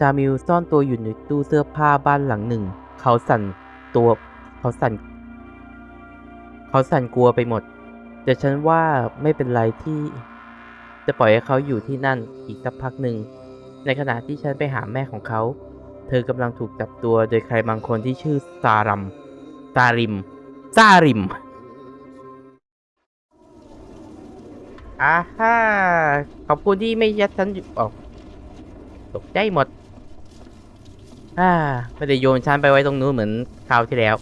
จามิลซ่อนตัวอยู่ในตู้เสื้อผ้าบ้านหลังหนึ่ง เขาสั่นตัวเขาสั่น เขาสั่นกลัวไปหมด แต่ฉันว่าไม่เป็นไรที่ จะปล่อยให้เขาอยู่ที่นั่นอีกสักพักหนึ่ง ในขณะที่ฉันไปหาแม่ของเขา เธอกำลังถูกจับตัวโดยใครบางคนที่ชื่อซารัมซาริมซาริมอ่าฮ่าขอบคุณที่ไม่ยัดฉันอยู่ออกตกใจหมด อ่า ไม่ได้โยนฉันไปไว้ตรงนู้นเหมือนคราวที่แล้ว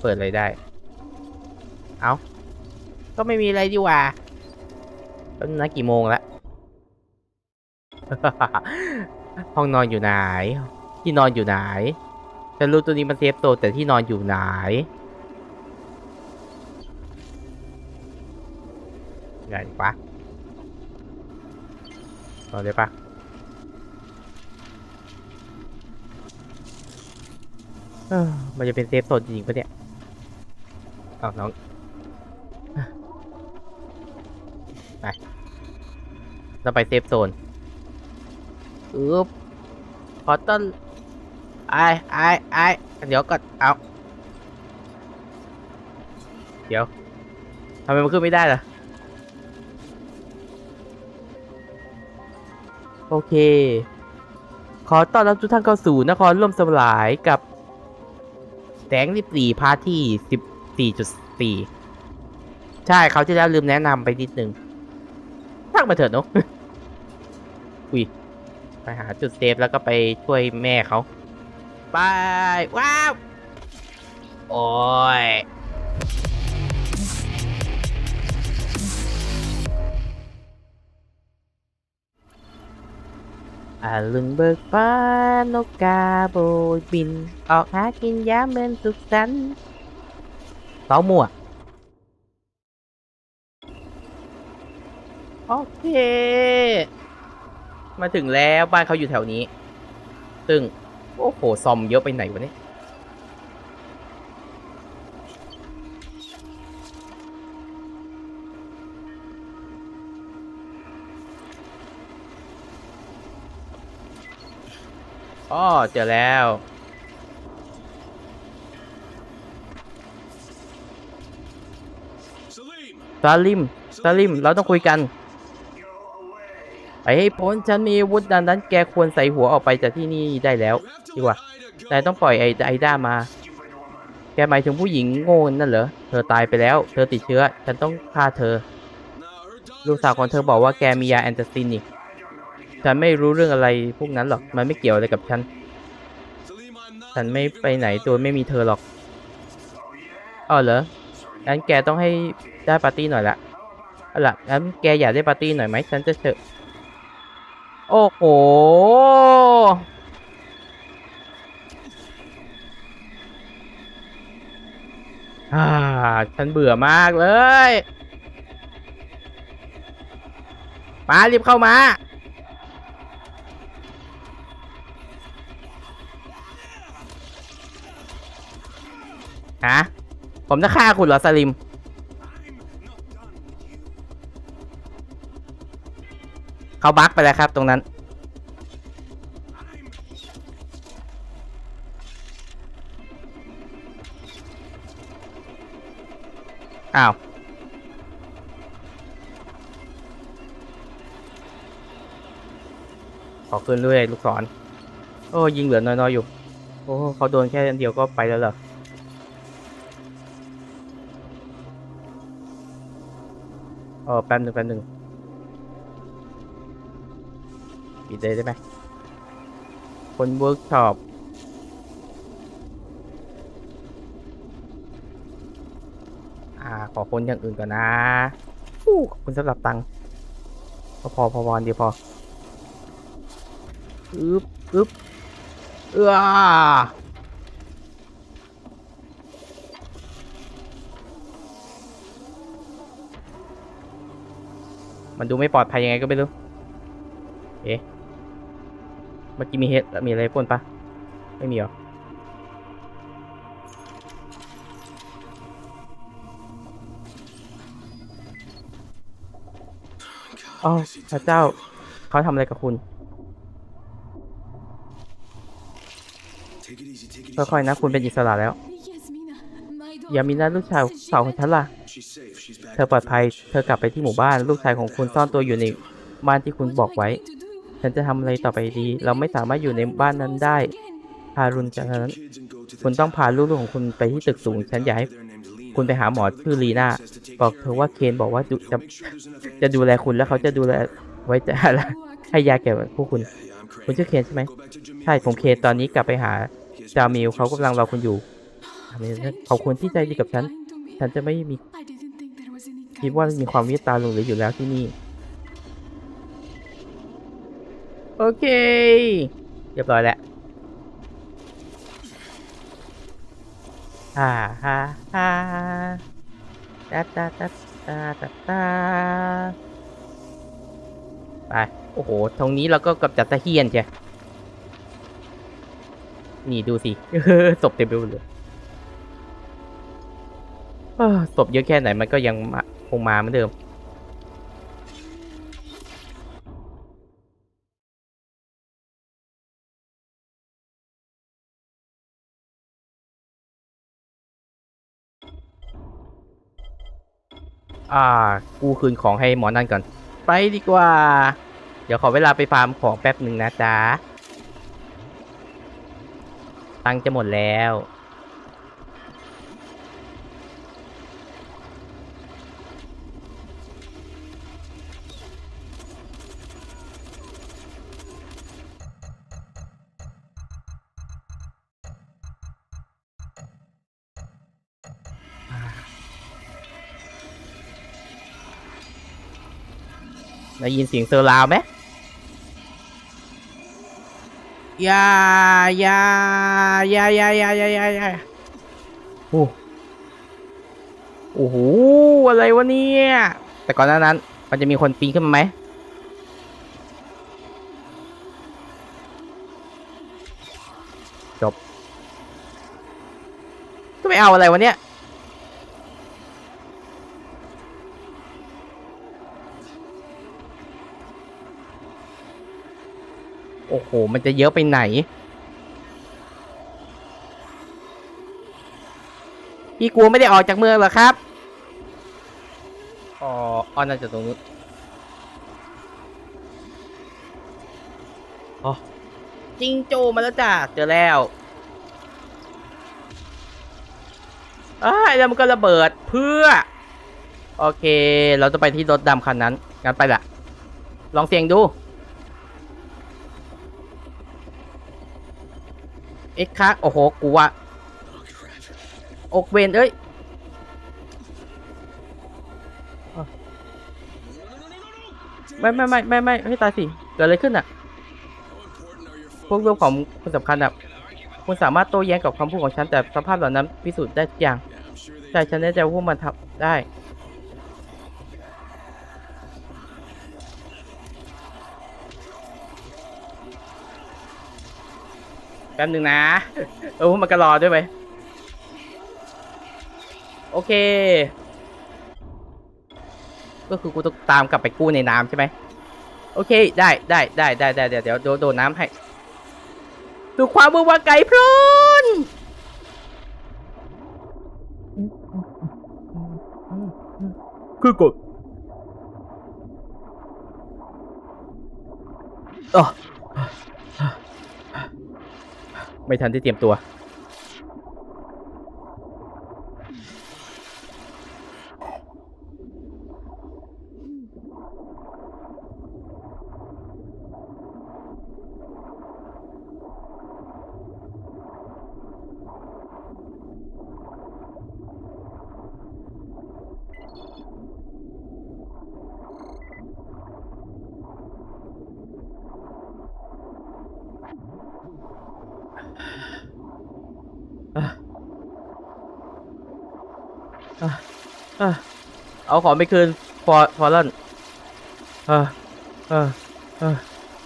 เปิดอะไรได้ เอาก็ไม่มีอะไรดีกว่าตอนนั้กี่โมงแล้วห้องนอนอยู่ไหน ที่นอนอยู่ไหน ฉันรู้ตัวนี้มันเซฟโซนแต่ที่นอนอยู่ไหนใหญ่ปะ นอนได้ปะมันจะเป็นเซฟโซนจริงปะเนี่ยเอาน้อง ไป เราไปเซฟโซนอึ๊บขอต้นไอไอไอเดี๋ยวก่อนเอา เดี๋ยวทำไมมันขึ้นไม่ได้ล่ะ โอเค ขอต้อนรับทุกท่านเข้าสู่นครร่วมสลายกับแสงสิบสี่พาร์ทที่สิบสี่จุดสี่ใช่เขาที่แล้วลืมแนะนำไปนิดนึงทักมาเถิดเนอะอุ้ยไปหาจุดเซฟแล้วก็ไปช่วยแม่เขา ไป ว้าว โอ้ย อาลุงเบิกฟ้านกกาโบยบิน ออกหากินยามเป็นสุขสันต์เต้ามั่วโอเค มาถึงแล้วบ้านเขาอยู่แถวนี้ ซึ่ง โอ้โห ซอมเยอะไปไหนวะเนี่ย อ๋อเจอแล้ว Salim! ซาลิม ซาลิม เราต้องคุยกันไอ้พ้นฉันมีอาวุธดังนั้นแกควรใส่หัวออกไปจากที่นี่ได้แล้ว You have to ดีกว่า let Ida go. นายต้องปล่อยไอ้ไอด้ามา แกหมายถึงผู้หญิงโง่นั่นเหรอ เธอตายไปแล้ว เธอติดเชื้อ ฉันต้องฆ่าเธอ Now, her daughter ลูกสาวของเธอ says บอกว่าแกมียาแอนตาซินนี่ ฉันไม่รู้เรื่องอะไรพวกนั้นหรอก มันไม่เกี่ยวอะไรกับฉัน ฉันไม่ไปไหนโดยไม่มีเธอหรอกอ๋อเหรอ งั้นแกต้องให้ได้ปาร์ตี้หน่อยละเอาล่ะงั้นแกอยากได้ปาร์ตี้หน่อยไหม ฉันจะเชิญโอ้โห อ่า ฉันเบื่อมากเลย มารีบเข้ามา ฮะ ผมจะฆ่าคุณเหรอสลิม เขาบั๊กไปแล้วครับตรงนั้น อ้าว ขอขึ้นด้วยลูกศร โอ้ยิงเหลือน้อยๆอยู่ โอ้เขาโดนแค่อันเดียวก็ไปแล้วเหรอ ออแป๊บหนึ่งแป๊บหนึ่งปิดเลยได้ไหมคนเวิร์กช็อปอ่า ขอคนอย่างอื่นก่อนนะอู้ขอบคุณสำหรับตังค์พอพอพอวันดีพออึ๊บอึ๊บเอื้อ มันดูไม่ปลอดภัยยังไงก็ไม่รู้ เอ๊ะ เมื่อกี้มีเฮดมีอะไรพ่นปะไม่มีเหรอ God, อ๋อพระเจ้า เขาทำอะไรกับคุณ Take it easy, take it ค่อยๆนะ คุณเป็นอิสระแล้วอย่ามีนะลูกชายสาวของฉันล่ะ เธอปลอดภัย เธอกลับไปที่หมู่บ้าน ลูกชายของคุณซ่อนตัวอยู่ในบ้านที่คุณบอกไว้ ฉันจะทำอะไรต่อไปดี เราไม่สามารถอยู่ในบ้านนั้นได้พารุนจากนั้น คุณต้องพาลูกๆของคุณไปที่ตึกสูง ฉันอยากให้คุณไปหาหมอชื่อลีน่า บอกเธอว่าเคนบอกว่าจะจะดูแลคุณแล้วเขาจะดูแลไว้จะอะไรให้ยาแก่พวกคุณ คุณชื่อเคนใช่ไหม ใช่ ผมเคนตอนนี้กลับไปหาจามิลเขากำลังรอคุณอยู่ ขอบคุณที่ใจดีกับฉัน ฉันจะไม่มีคิดว่ามีความเมตตาหลงเหลืออยู่แล้วที่นี่ โอเค เรียบร้อยแล้วฮ่าฮ่าฮ่าตาตาตาตาตาตาไป โอ้โห ตรงนี้เราก็กำจัดตะเฮียนใช่นี่ดูสิศพเต็มไปหมดเลยเอ้อ ศพเยอะแค่ไหนมันก็ยังคงมาเหมือนเดิมอ่า กูคืนของให้หมอนั่นก่อน ไปดีกว่า เดี๋ยวขอเวลาไปฟาร์มของแป๊บหนึ่งนะจ๊ะ ตังจะหมดแล้ว ได้ยินเสียงเซอร์ราวไหมอยาอยาอยาอยาอยาอยาอยาอยาโอ้โอ้โหอะไรวะเนี่ย แต่ก่อนหน้านั้น มันจะมีคนปีนขึ้นมาไหมจบก็ไม่เอาอะไรวะเนี่ย โอ้โห มันจะเยอะไปไหน พี่กลัวไม่ได้ออกจากเมืองเหรอครับอ๋ออ๋อน่าจะตรงนู้นอ๋อจิงโจมาแล้วจ้ะเจอแล้วอ้ายแล้วมันก็ระเบิดเพื่อ โอเค เราจะไปที่รถดำคันนั้น งั้นไปละ ลองเสียงดู เอ็กคักโอ้โห กูว่าอกเวนเอ้ยไม่ไม่ไม่ไม่ไม่ให้ตายสิ เกิดอะไรขึ้นอะ พวกเรื่องของคนสำคัญอะ คุณสามารถโต้แย้งกับคำพูดของฉัน แต่สภาพเหล่านั้นพิสูจน์ได้ทุกอย่างใช่ฉันแน่ใจว่าพวกมันทำได้ แป๊บหนึ่งนะ เออพวกมันก็รอด้วยไหมโอเค ก็คือกูต้องตามกลับไปกู้ในน้ำใช่ไหมโอเค ได้ได้ได้ได้ได้เดี๋ยวเดี๋ยวโดนโดนน้ำให้ดูความมือว่าไก่พรุนคือกดอ๋อ ไม่ทันได้เตรียมตัว อะเอาของไปคืนฟอร์ฟอร์ลันเออเออเออ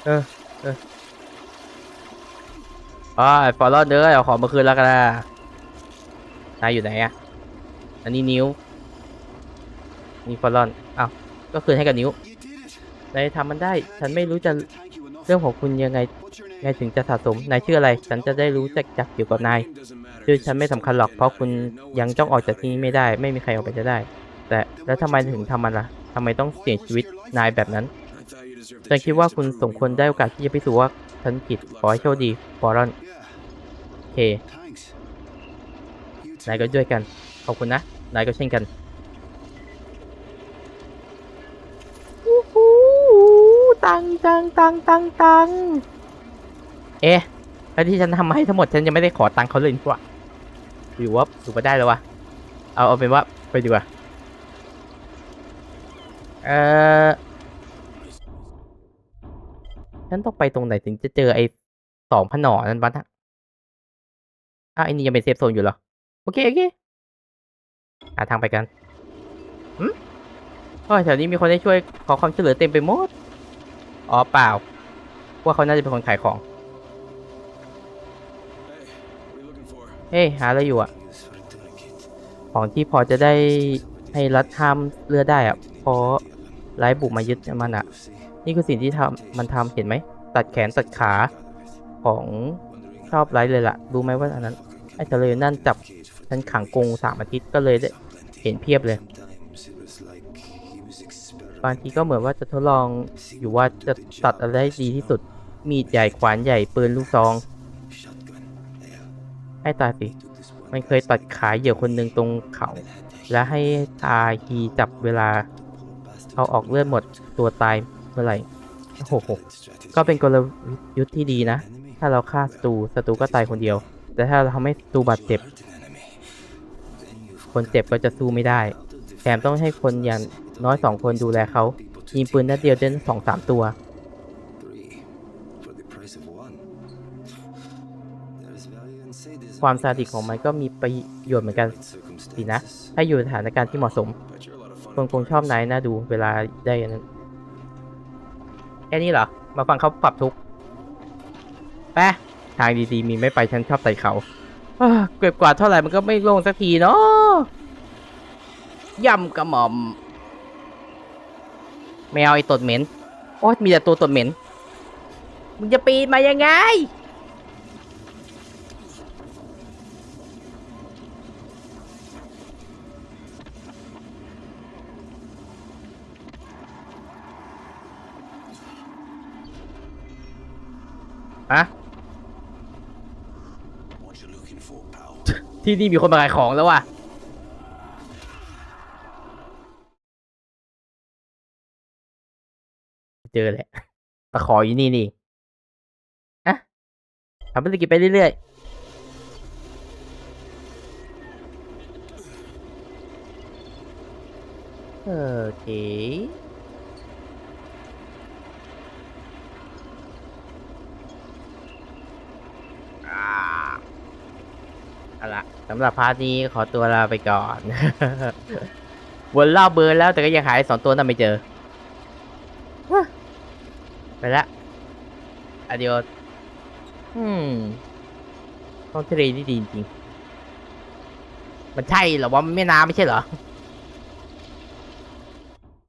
เออเอออ่าฟอร์ลันเด้อเอาของมาคืนแล้วกันนะนายอยู่ไหนอะอันนี้นิ้วนี่ฟอร์ลันอ้าวก็คืนให้กับนิ้วนายทำมันได้ ฉันไม่รู้จะเรื่องของคุณยังไงไงถึงจะสะสมนายชื่ออะไร ฉันจะได้รู้จักจักเกี่ยวกับนาย ชื่อฉันไม่สำคัญหรอกเพราะคุณยังจ้องออกจากที่นี้ไม่ได้ ไม่มีใครออกไปจะได้ แต่แล้วทำไมถึงทำมันล่ะทำไมต้องเสี่ยงชีวิตนายแบบนั้นฉันคิดว่าคุณสมควรได้โอกาสที่จะพิสูจน์ว่าฉันผิดขอให้โชคดีฟอรอนเคนายก็ด้วยกัน ขอบคุณนะ นายก็เช่นกันอู้หูตังตังตังตังตัง เอ๊ะแล้วที่ฉันทำให้ทั้งหมดฉันยังไม่ได้ขอตังเขาเลยนี่หว่า หรือว่าถูกไปได้แล้ววะเอาเอาเป็นว่าไปดีกว่าเออฉันต้องไปตรงไหนถึงจะเจอไอ้สองผนอนั้นบ้างอะอะไอ้นี่ยังเป็นเซฟโซนอยู่เหรอ โอเค โอเคหาทางไปกันอืมโอ้ยแถวนี้มีคนให้ช่วยขอความช่วยเหลือเต็มไปหมด อ๋อเปล่า ว่าเขาน่าจะเป็นคนขายของ ฮ้ย หาอะไรอยู่อะของที่พอจะได้ให้รัฐห้ามเลือได้อะเพราะไล่บุกมายึดมันอะนี่คือสิ่งที่ทำมันทำเห็นไหม ตัดแขนตัดขาของชอบไล่เลยล่ะ รู้ไหมว่าอันนั้น ไอ้ทะเลนั่นจับฉันขังกรงสามอาทิตย์ก็เลยได้เห็นเพียบเลยบางทีก็เหมือนว่าจะทดลองอยู่ว่าจะตัดอะไรได้ดีที่สุด มีดใหญ่ขวานใหญ่ปืนลูกซอง ให้ตายสิ มันเคยตัดขาเหยื่อคนหนึ่งตรงเขา และให้อาฮีจับเวลาเขาออกเลือดหมดตัวตายเมื่อไหร่โอ้โหก็เป็นกลยุทธ์ที่ดีนะ ถ้าเราฆ่าศัตรูศัตรูก็ตายคนเดียว แต่ถ้าเราทำให้ศัตรูบาดเจ็บ คนเจ็บก็จะสู้ไม่ได้ แถมต้องให้คนอย่างน้อยสองคนดูแลเขายิงปืนนัดเดียวได้สองสามตัว ความซาดิสของมันก็มีประโยชน์เหมือนกันสินะ ถ้าอยู่ในสถานการณ์ที่เหมาะสมคนคงชอบนายน่าดูเวลาได้อันนั้นแค่นี้เหรอ มาฟังเขาปรับทุกข์ไปทางดีๆ มีไม่ไปฉันชอบไต่เขาเก็บกวาดเท่าไหร่มันก็ไม่ลงสักทีเนาะย่ำกระหม่อมไม่เอาไอ้ตดเหม็น โอ๊ยมีแต่ตัวตดเหม็น มึงจะปีนมายังไง ที่นี่มีคนมาขายของแล้วว่ะเจอแหละตะขออยู่นี่นี่อะทำภารกิจไปเรื่อยๆโอเค เอาละสำหรับพาร์ทนี้ขอตัวลาไปก่อน วนรอบเบอร์แล้วแต่ก็ยังหายสองตัวนั้นไม่เจอ ไปละอ d ดิโออืมท้องทะเลนี่ดีจริง มันใช่เหรอว่ามันไม่น้ำไม่ใช่เหรอ